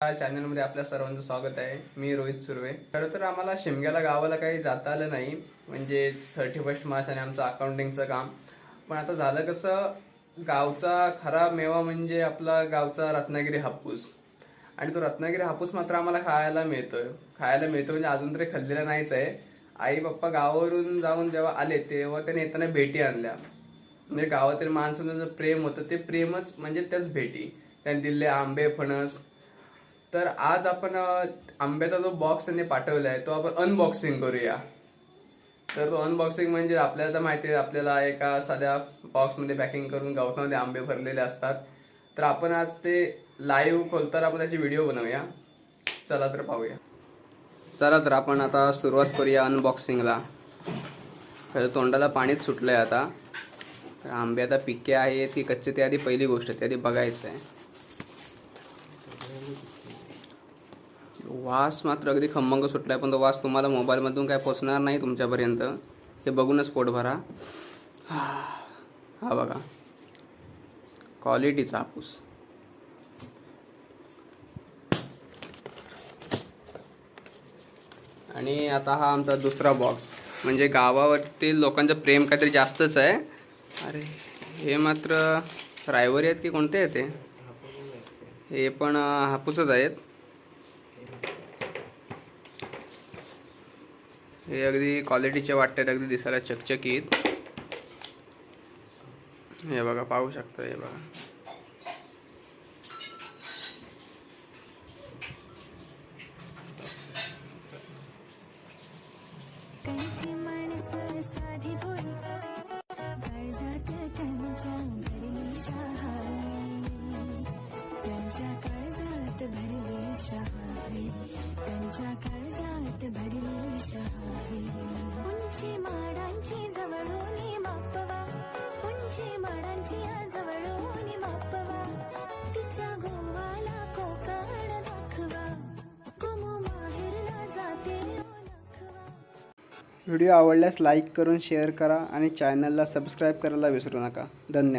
चॅनलमध्ये आपल्या सर्वांचं स्वागत आहे. मी रोहित सुर्वे. खरं तर आम्हाला शिमग्याला गावाला काही जाता आलं नाही. म्हणजे थर्टी फर्स्ट मार्च आणि आमचं अकाउंटिंगचं काम. पण आता झालं कसं गावचा खरा मेवा म्हणजे आपला गावचा रत्नागिरी हापूस. आणि तो रत्नागिरी हापूस मात्र आम्हाला खायला मिळतोय. खायला मिळतो म्हणजे अजून तरी खाल्लेला नाहीच आहे. आई पप्पा गावावरून जाऊन जेव्हा आले तेव्हा त्याने येताना भेटी आणल्या. म्हणजे गावातील माणसांचं जे प्रेम होतं ते प्रेमच म्हणजे त्याच भेटी. त्यांनी दिले आंबे फणस तर आज आपण आंब्याचा जो बॉक्स त्यांनी पाठवला आहे तो आपण अनबॉक्सिंग करूया. तर तो अनबॉक्सिंग म्हणजे आपल्याला तर माहिती आहे आपल्याला एका साध्या बॉक्समध्ये पॅकिंग करून गवतामध्ये आंबे भरलेले असतात. तर आपण आज ते लाईव्ह खोलताना आपण त्याची व्हिडिओ बनवूया. चला तर पाहूया. चला तर आपण आता सुरुवात करूया अनबॉक्सिंगला तर तोंडाला पाणीच सुटलं आहे आता आंबे आता पिके आहे ती कच्चे ते आधी पहिली गोष्ट ते आधी बघायचं आहे वास मात्र अगदी खमंग आहे पण तो वास तुम्हाला मोबाईलमधून काय पोचणार नाही तुमच्यापर्यंत. हे बघूनच पोट भरा. हा बघा. क्वालिटीचा हापूस आणि आता हा आमचा दुसरा बॉक्स म्हणजे गावावरती लोकांचं प्रेम काहीतरी जास्तच आहे. अरे हे मात्र रायवरी आहेत की कोणते आहेत ते? हे पण हापूसच आहेत. हे अगदी क्वालिटीचे वाटतात अगदी दिसायला चकचकीत. हे बघा पाहू शकता हे बघा. त्यांची त्यांच्या काळजात भरली शहाणी. त्यांच्या काळ उंची माडांची जवळून उंची माडांची जवळून तिच्या गोवाला कोकण दाखवा. कुमू माहेरला जाते व्हिडिओ आवडल्यास लाईक करून शेअर करा आणि चॅनलला सबस्क्राईब करायला विसरू नका. धन्यवाद.